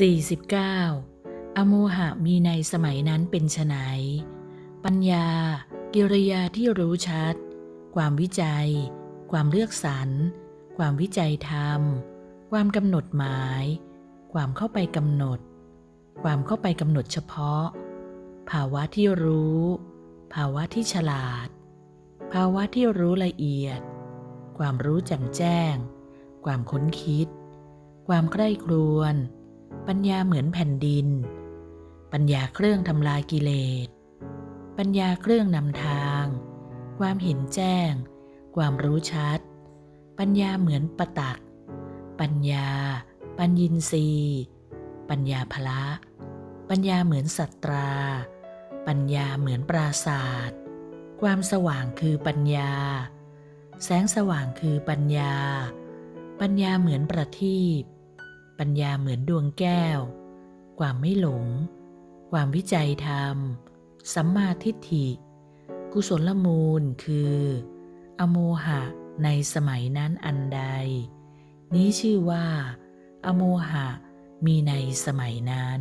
49 อโมหะมีในสมัยนั้นเป็นไฉนปัญญา กิริยาที่รู้ชัด ความวิจัย ความเลือกสรร ความวิจัยธรรม ความกำหนดหมาย ความเข้าไปกำหนด ความเข้าไปกำหนดเฉพาะ ภาวะที่รู้ ภาวะที่ฉลาด ภาวะที่รู้ละเอียด ความรู้แจ่มแจ้ง ความค้นคิด ความใกล้ครวน ปัญญาเหมือนแผ่นดิน ปัญญาเครื่องทำลายกิเลส ปัญญาเครื่องนำทาง ความเห็นแจ้ง ความรู้ชัด ปัญญาเหมือนประตัก ปัญญา ปัญญินรีปัญญาพละ ปัญญาเหมือนสัตรา ปัญญาเหมือนปราศาสตร์ความสว่างคือปัญญา แสงสว่างคือปัญญา ปัญญาเหมือนประทีป ปัญญาเหมือนดวงแก้ว ความไม่หลง ความวิจัยธรรม สัมมาทิฏฐิ กุศลมูลคือ อโมหะในสมัยนั้นอันใด นี้ชื่อว่า อโมหะมีในสมัยนั้น